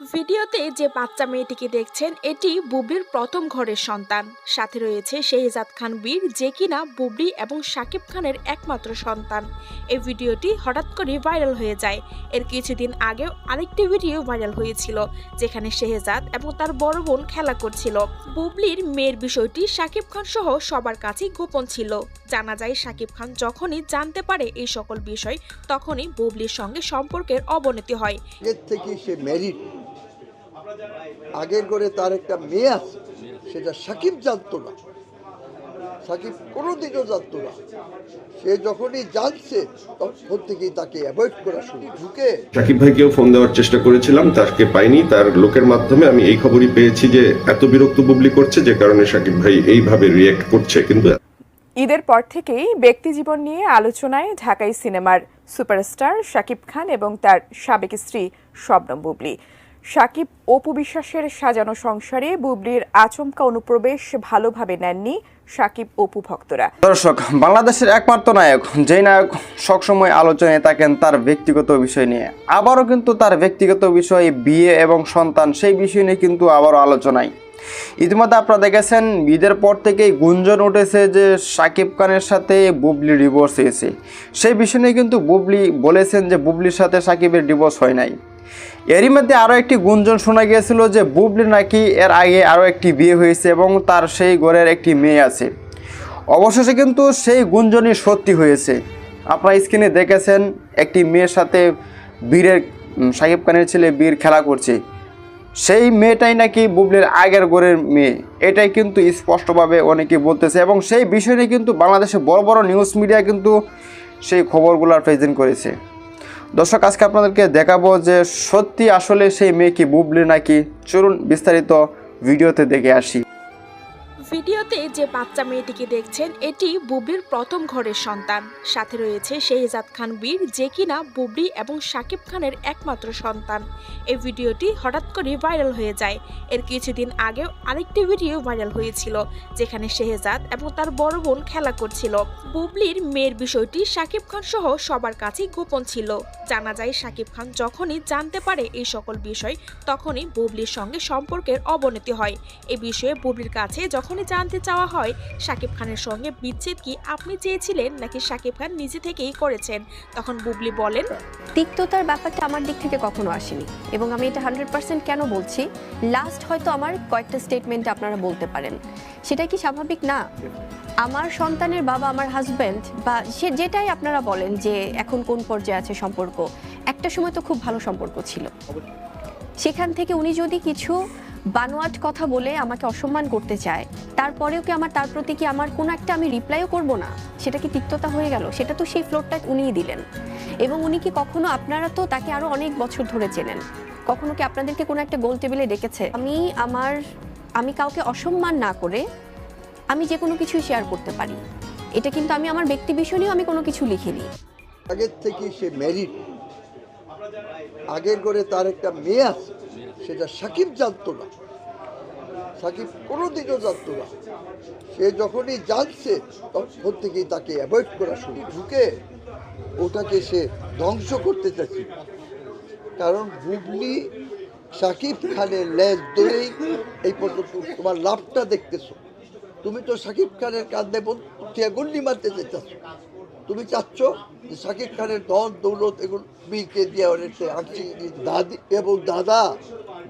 ভিডিওতে যে বাচ্চা মেয়েটিকে দেখছেন, এটি বুবলির প্রথম ঘরের সন্তান। সাথে রয়েছে শেহজাদ খান বীর, যে কিনা বুবলি এবং শাকিব খানের একমাত্র সন্তান। এই ভিডিওটি হঠাৎ করে ভাইরাল হয়ে যায়। এর কিছুদিন আগেও আরেকটি ভিডিও ভাইরাল হয়েছিল, যেখানে শেহজাদ এবং তার বড় বোন খেলা করছিল। বুবলির মেয়ের বিষয়টি শাকিব খান সহ সবার কাছেই গোপন ছিল। জানা যায়, শাকিব খান যখনই জানতে পারে এই সকল বিষয়, তখনই বুবলির সঙ্গে সম্পর্কের অবনতি হয়। থেকে সে আগের করে তার একটা মেয়ে আছে সেটা সাকিব জানতো না। সাকিব কোনোদিনও জানতো না। সে যখনই জানছে তখন থেকেই তাকে অ্যাভয়েড করা শুরু ঢুকে সাকিব ভাইকেও ফোন দেওয়ার চেষ্টা করেছিলাম তাকে পাইনি। তার লোকের মাধ্যমে আমি এই খবরই পেয়েছি যে এত বিরক্ত বুবলি করছে যে কারণে সাকিব ভাই এইভাবে রিয়েক্ট করছে। কিন্তু ঈদের পর থেকেই ব্যক্তি জীবন নিয়ে আলোচনায় ঢাকাই সিনেমার সুপারস্টার শাকিব খান এবং তার সাবেক স্ত্রী শবনম বুবলি। শাকিব অপু বিশ্বাসের সাজানো সংসারে বুবলির আচমকা অনুপ্রবেশ ভালোভাবে নেননি সাকিব অপু ভক্তরা দর্শক, বাংলাদেশের একমাত্র নায়ক, যেই নায়ক সবসময় আলোচনায় থাকেন তার ব্যক্তিগত বিষয় নিয়ে। আবারও কিন্তু তার ব্যক্তিগত বিষয়ে বিয়ে এবং সন্তান, সেই বিষয় নিয়ে কিন্তু আবারও আলোচনায়। ইতিমধ্যে আপনারা দেখেছেন, ঈদের পর থেকেই গুঞ্জন উঠেছে যে সাকিব খানের সাথে বুবলি ডিভোর্স হয়েছে। সেই বিষয় নিয়ে কিন্তু বুবলি বলেছেন যে বুবলির সাথে সাকিবের ডিভোর্স হয় নাই। এরই মধ্যে আরও একটি গুঞ্জন শোনা গিয়েছিল যে বুবলি নাকি এর আগে আরও একটি বিয়ে হয়েছে এবং তার সেই ঘরের একটি মেয়ে আছে। অবশেষে কিন্তু সেই গুঞ্জনই সত্যি হয়েছে। আপনারা স্ক্রিনে দেখেছেন, একটি মেয়ের সাথে বীরের সাকিব খানের ছেলে বীর খেলা করছে। সেই মেয়েটাই নাকি বুবলির আগের ঘরের মেয়ে। এটাই কিন্তু স্পষ্টভাবে অনেকে বলতেছে এবং সেই বিষয় কিন্তু বাংলাদেশে বড় বড় নিউজ মিডিয়া কিন্তু সেই খবরগুলো প্রেজেন্ট করেছে। দর্শক, আজকে আপনাদেরকে দেখাবো যে সত্যি আসলে সেই মেয়ে কি, বুবলি নাকি? চলুন বিস্তারিত ভিডিওতে দেখে আসি। ভিডিওতে যে বাচ্চা মেয়েটিকে দেখছেন, এটি বুবলির প্রথম ঘরের সন্তান। সাথে রয়েছে শেহজাদ খান বীর, যে কিনা বুবলি এবং শাকিব খানের একমাত্র সন্তান। এই ভিডিওটি হঠাৎ করে ভাইরাল হয়ে যায়। এর কিছুদিন আগেও আরেকটি ভিডিও ভাইরাল হয়েছিল, যেখানে শেহজাদ এবং তার বড় বোন খেলা করছিল। বুবলির মেয়ের বিষয়টি শাকিব খান সহ সবার কাছেই গোপন ছিল। জানা যায়, শাকিব খান যখনই জানতে পারে এই সকল বিষয়, তখনই বুবলির সঙ্গে সম্পর্কের অবনতি হয়। এ বিষয়ে বুবলির কাছে যখনই জানতে চাওয়া হয়, শাকিব খানের সঙ্গে বিচ্ছেদ কি আপনি চেয়েছিলেন নাকি শাকিব খান নিজে থেকেই করেছেন? তখন বুবলি বলেন, তিক্ততার ব্যাপারটা আমার দিক থেকে কখনো আসেনি এবং আমি এটা হান্ড্রেড পার্সেন্ট কেন বলছি? লাস্ট হয়তো আমার কয়েকটা স্টেটমেন্ট আপনারা বলতে পারেন। সেটা কি স্বাভাবিক? না। আমার সন্তানের বাবা, আমার হাজব্যান্ড বা সে যেটাই আপনারা বলেন যে এখন কোন পর্যায়ে আছে সম্পর্ক, একটা সময় তো খুব ভালো সম্পর্ক ছিল। সেখান থেকে উনি যদি কিছু বানোয়াট কথা বলে আমাকে অসম্মান করতে চায়। তারপরেও কি আমার, তার প্রতি কি আমার কোনো একটা আমি রিপ্লাইও করব না? সেটা কি তিক্ততা হয়ে গেল? সেটা তো সেই ফ্লোরটা উনিই দিলেন। এবং উনি কি কখনো আপনারা তো তাকে আরও অনেক বছর ধরে চেনেন? কখনো কি আপনাদেরকে কোনো একটা গোল টেবিলে ডেকেছে? আমি আমার, আমি কাউকে অসম্মান না করে আমি যে কোনো কিছুই শেয়ার করতে পারি। এটা কিন্তু আমি আমার ব্যক্তি বিষয় আমি কোনো কিছু লিখিনি। আগের থেকে সে ম্যারিড আগের করে তার একটা মেয়ে আছে। সেটা সাকিব জানতো না। সাকিব কোনোদিনও জানতো না। সে যখনই জানছে, তখন থেকেই তাকে অ্যাভয়েড করা শুরু ঢুকে ওটাকে সে ধ্বংস করতে চাচ্ছিল কারণ বুবলি সাকিব খানের লেজ ধরেই এই পর্যন্ত তোমার লাভটা দেখতেছো। তুমি তো সাকিব খানের বন্ধু গুল্লি মারতে চাচ্ছ তুমি চাচ্ছ যে সাকিব খানের ধন, দৌলত এগুলো বীরকে দিয়ে অনেকটা আঁকছি দাদি এবং দাদা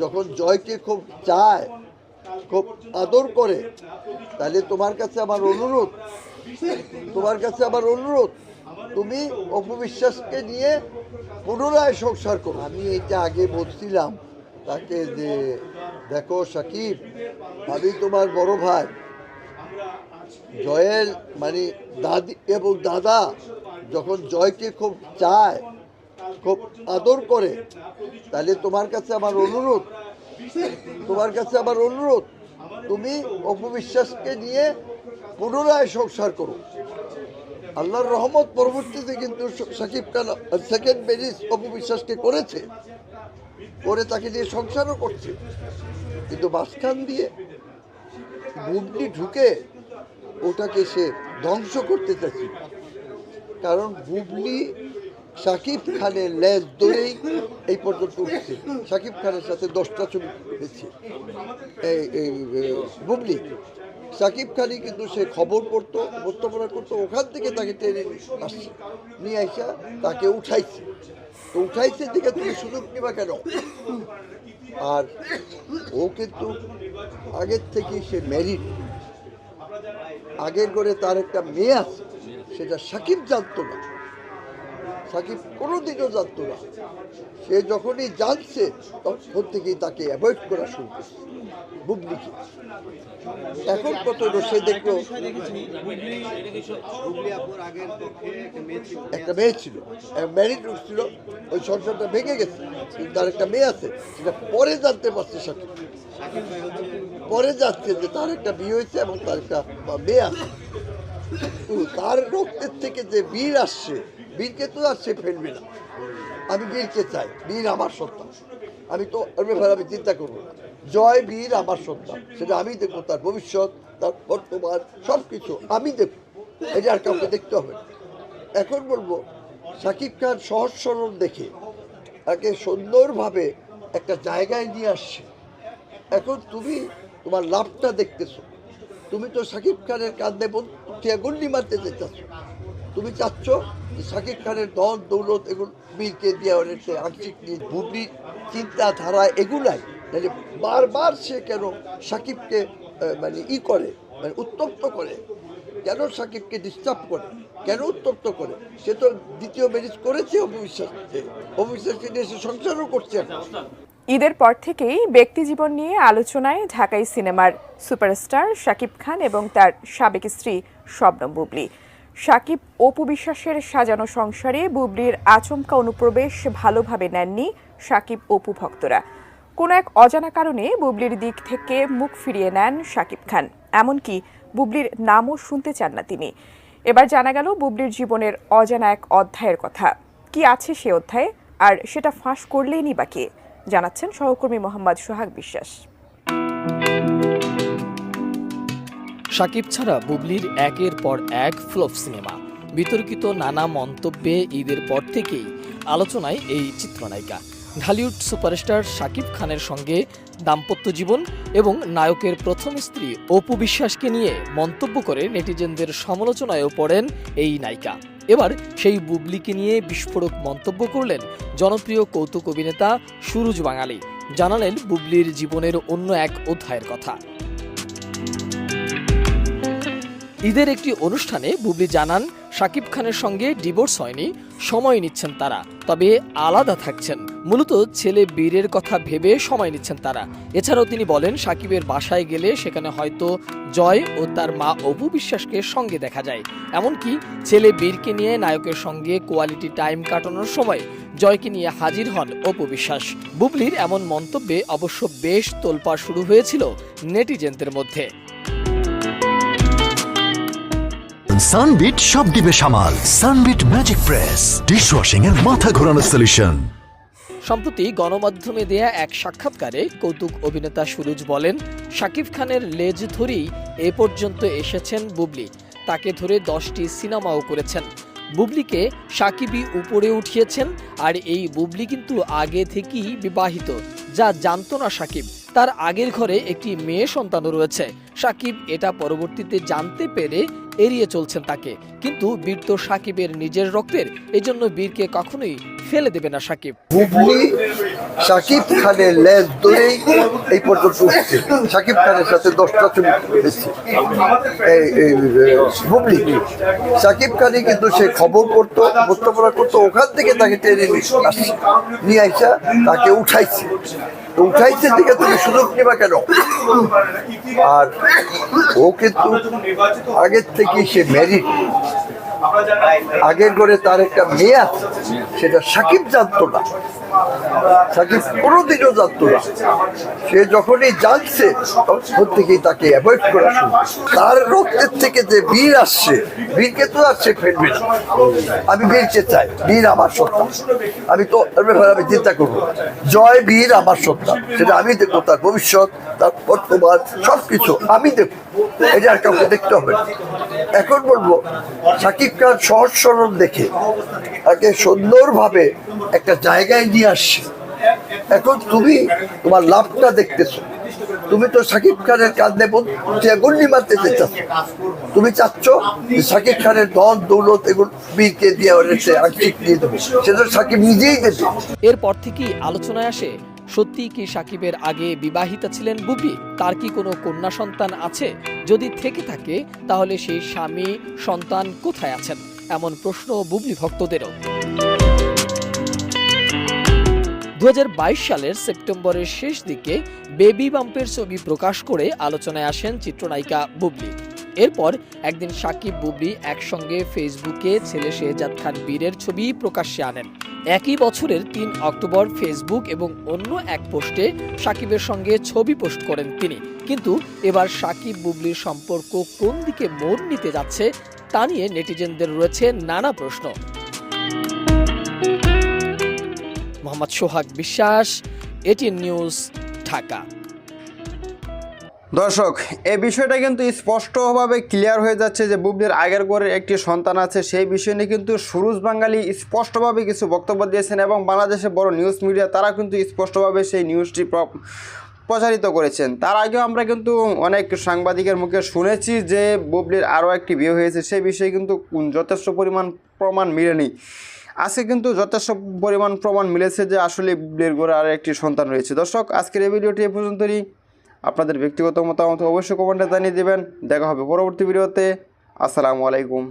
যখন জয়কে খুব চায়, খুব আদর করে, তাহলে তোমার কাছে আমার অনুরোধ, তোমার কাছে আমার অনুরোধ, তুমি অপবিশ্বাসকে নিয়ে পুনরায় সংসার করো। আমি এটা আগে বলছিলাম তাকে যে, দেখো সাকিব, আমি তোমার বড় ভাই। জয়ের মানে দাদি এবং দাদা যখন জয়কে খুব চায় খুব আদর করে। তাহলে তোমার কাছে আমার অনুরোধ, তোমার কাছে আমার অনুরোধ, তুমি অপবিশ্বাসকে নিয়ে পুনরায় সংসার করো। আল্লাহর রহমত পরবর্তীতে কিন্তু সাকিব খান সেকেন্ড ম্যারিজ অপবিশ্বাসকে করেছে, করে তাকে নিয়ে সংসারও করছে। কিন্তু মাঝখান দিয়ে বুবলি ঢুকে ওটাকে সে ধ্বংস করতে চাচ্ছিল কারণ বুবলি সাকিব খানের লেজ ধরেই এই পর্যন্ত উঠছে। সাকিব খানের সাথে দশটা ছবি হয়েছে। এই বুবলি, সাকিব খানই কিন্তু সে খবর পড়তো উপস্থাপনা করতো, ওখান থেকে তাকে টেনে আসছে। নিয়ে আসা তাকে উঠাইছে। তো উঠাইছে দিকে তুমি সুযোগ নিবা কেন? আর ও কিন্তু আগের থেকেই সে ম্যারিড আগের করে তার একটা মেয়ে আছে, সেটা সাকিব জানতো না। সাকিব কোনোদিনও জানতো না। সে যখনই জানছে, তখন থেকেই তাকে অ্যাভয়েড করা শুরু করছে। বুবলিকে এখন কত সে দেখল, একটা মেয়ে ছিল ম্যারিড ছিল, ওই সংসারটা ভেঙে গেছে কিন্তু তার একটা মেয়ে আছে, সেটা পরে জানতে পারছে সাকিব। পরে যাচ্ছে যে তার একটা বিয়ে হয়েছে এবং তার একটা মেয়ে আছে। তার রক্তের থেকে যে বীর আসছে বীরকে তো আর সে ফেলবে না। আমি বীরকে চাই, বীর আমার সন্তান আমি তো আমি চিন্তা করব না। জয় বীর আমার সন্তান সেটা আমি দেখব, তার ভবিষ্যৎ, তার বর্তমান সব কিছু আমি দেখব। এটা আর কাউকে দেখতে হবে এখন বলব, সাকিব খান সহজ সরল দেখে তাকে সুন্দরভাবে একটা জায়গায় নিয়ে আসছে। এখন তুমি তোমার লাভটা দেখতেছো। তুমি তো সাকিব খানের কান্দে বন্ধুটিয়া গন্ডি মারতে যেতেছ। তুমি চাচ্ছ শাকিব খানের ধন দৌলত এগুলো বীরকে দিয়ে অনেকটা আংশিক নিয়ে বুবলির চিন্তাধারা এগুলাই। তাহলে বারবার সে কেন সাকিবকে মানে ই করে মানে উত্তপ্ত করে? কেন সাকিবকে ডিস্টার্ব করে? কেন উত্তপ্ত করে? সে তো দ্বিতীয় ম্যারেজ করেছে অবিশ্বাসকে অবিশ্বাসকে নিয়ে সে সংসারও করছে ঈদের পর থেকেই ব্যক্তিজীবন নিয়ে আলোচনায় ঢাকাই সিনেমার সুপারস্টার শাকিব খান এবং তার সাবেক স্ত্রী শবনম বুবলি। শাকিব অপু বিশ্বাসের সাজানো সংসারে বুবলির আচমকা অনুপ্রবেশ ভালোভাবে নেননি শাকিব অপু ভক্তরা। কোনো এক অজানা কারণে বুবলির দিক থেকে মুখ ফিরিয়ে নেন শাকিব খান। এমনকি বুবলির নামও শুনতে চান না তিনি। এবার জানা গেল বুবলির জীবনের অজানা এক অধ্যায়ের কথা। কি আছে সে অধ্যায়ে? আর সেটা ফাঁস করলেই নি বা কে? জানাচ্ছেন সহকর্মী মোহাম্মদ সোহাগ বিশ্বাস। সাকিব ছাড়া বুবলির একের পর এক ফ্লপ সিনেমা। বিতর্কিত নানা মন্তব্যে ঈদের পর থেকেই আলোচনায় এই চিত্রনায়িকা। ঢালিউড সুপারস্টার সাকিব খানের সঙ্গে দাম্পত্য জীবন এবং নায়কের প্রথম স্ত্রী অপু বিশ্বাসকে নিয়ে মন্তব্য করে নেটিজেনদের সমালোচনায়ও পড়েন এই নায়িকা। এবার সেই বুবলিকে নিয়ে বিস্ফোরক মন্তব্য করলেন জনপ্রিয় কৌতুক অভিনেতা সুরুজ বাঙালি। জানালেন বুবলির জীবনের অন্য এক অধ্যায়ের কথা। ঈদের একটি অনুষ্ঠানে বুবলি জানান শাকিব খানের সঙ্গে ডিভোর্স হয়নি, সময় নিচ্ছেন তারা, তবে আলাদা থাকছেন। মূলত ছেলে বীরের কথা ভেবে সময় নিচ্ছেন তারা। এছাড়াও তিনি বলেন, সাকিবের বাসায় গেলে সেখানে হয়তো জয় ও তার মা অপু বিশ্বাসকে সঙ্গে দেখা যায়। এমনকি ছেলে বীরকে নিয়ে নায়কের সঙ্গে কোয়ালিটি টাইম কাটানোর সময় জয়কে নিয়ে হাজির হন অপু বিশ্বাস। বুবলির এমন মন্তব্যে অবশ্য বেশ তোলপাড় শুরু হয়েছিল নেটিজেনদের মধ্যে। সানবিট সব দিবে সামাল। সানবিট ম্যাজিক প্রেস ডিশওয়াশিং এর মাথা ঘোরানো সলিউশন সম্প্রতি গণমাধ্যমে দেয়া এক সাক্ষাৎকারে কৌতুক অভিনেতা সুরুজ বলেন, শাকিব খানের লেজ ধরেই এ পর্যন্ত এসেছেন বুবলি। তাকে ধরে দশটি সিনেমাও করেছেন। বুবলিকে সাকিবই উপরে উঠিয়েছেন, আর এই বুবলি কিন্তু আগে থেকেই বিবাহিত। যা জানতো না সাকিব তার আগের ঘরে একটি মেয়ে সন্তানও রয়েছে। সাকিব এটা পরবর্তীতে জানতে পেরে এড়িয়ে চলছেন তাকে। কিন্তু বীর তো সাকিবের নিজের রক্তের, এজন্য বীরকে কখনোই ফেলে দেবে না সাকিব? বুবলি সাকিব খানের লেজ ধরেই এই পর্যন্ত উঠছে। সাকিব খানের সাথে দশটা ছবি এই, এই, সাকিব খানই কিন্তু সে খবর পড়তো উপস্থাপনা করতো ওখান থেকে তাকে টেনে আসছে। নিয়ে আসা তাকে উঠাইছে। উঠাইছে দিকে তুমি সুযোগ নেবা কেন? আর ও কিন্তু আগের থেকে সে ম্যারিড আগের করে তার একটা মেয়ে আছে, সেটা সাকিব জানতো না সাকিব কোনোদিনও জানতো না সে যখনই জানছে, তখন থেকেই তাকে অ্যাভয়েড করা শুরু তার রক্তের থেকে যে বীর আসছে, বীরকে তো সে ফেলবে আমি বীরকে চাই, বীর আমার সত্তা। আমি তো ওর ব্যাপারে আমি চিন্তা করব। জয় বীর আমার সত্তা। সেটা আমি দেখব, তার ভবিষ্যৎ, তার বর্তমান সব কিছু আমি দেখব। এটা আর কাউকে দেখতে হবে এখন বলব, সাকিব খান সহজ সরল দেখে তাকে সুন্দরভাবে একটা জায়গায় নিয়ে আসছে। এখন তুমি তোমার লাভটা দেখতেছো। তুমি তো সাকিব খানের কাঁধে গুন্ডি মারতে চাচ্ছ তুমি চাচ্ছ সাকিব খানের ধন, দৌলত এগুলো দিয়ে সেটা সাকিব নিজেই দেবে। এরপর থেকেই আলোচনায় আসে সত্যি কি সাকিবের আগে বিবাহিতা ছিলেন বুবলি তার কি কোনো কন্যা সন্তান আছে? যদি থেকে থাকে, তাহলে সেই স্বামী, সন্তান কোথায় আছেন? এমন প্রশ্ন বুবলি ভক্তদেরও। দু সালের সেপ্টেম্বরের শেষ দিকে বেবি বাম্পের ছবি প্রকাশ করে আলোচনায় আসেন চিত্রনায়িকা বুবলি। এরপর একদিন সাকিব বুবলি একসঙ্গে ফেসবুকে ছেলে শেহজাদ খান বীরের ছবি প্রকাশ্যে আনেন। একই বছরের তিন অক্টোবর ফেসবুক এবং অন্য এক পোস্টে সাকিবের সঙ্গে ছবি পোস্ট করেন তিনি। কিন্তু এবার সাকিব বুবলির সম্পর্ক কোন দিকে মোড় নিতে যাচ্ছে তা নিয়ে নেটিজেনদের রয়েছে নানা প্রশ্ন। মোহাম্মদ সোহাগ বিশ্বাস, এটিএন নিউজ, ঢাকা। দর্শক এই বিষয়টা কিন্তু স্পষ্টভাবে ক্লিয়ার হয়ে যাচ্ছে যে বুবলির আগের ঘরের একটি সন্তান আছে। সেই বিষয় নিয়ে কিন্তু সুরুজ বাঙালি স্পষ্টভাবে কিছু বক্তব্য দিয়েছেন এবং বাংলাদেশের বড় নিউজ মিডিয়া তারা কিন্তু স্পষ্টভাবে সেই নিউজটি প্রচারিত করেছেন। তার আগেও আমরা কিন্তু অনেক সাংবাদিকের মুখে শুনেছি যে বুবলির আরও একটি বিয়ে হয়েছে। সেই বিষয়ে কিন্তু যথেষ্ট পরিমাণ প্রমাণ মিলেনি। আজকে কিন্তু যথেষ্ট পরিমাণ প্রমাণ মিলেছে যে আসলে বুবলির ঘরে আরও একটি সন্তান রয়েছে। দর্শক, আজকের এই ভিডিওটি এ পর্যন্তই। আপনাদের ব্যক্তিগত মতামত অবশ্যই কমেন্টে জানিয়ে দেবেন। দেখা হবে পরবর্তী ভিডিওতে। আসসালামু আলাইকুম।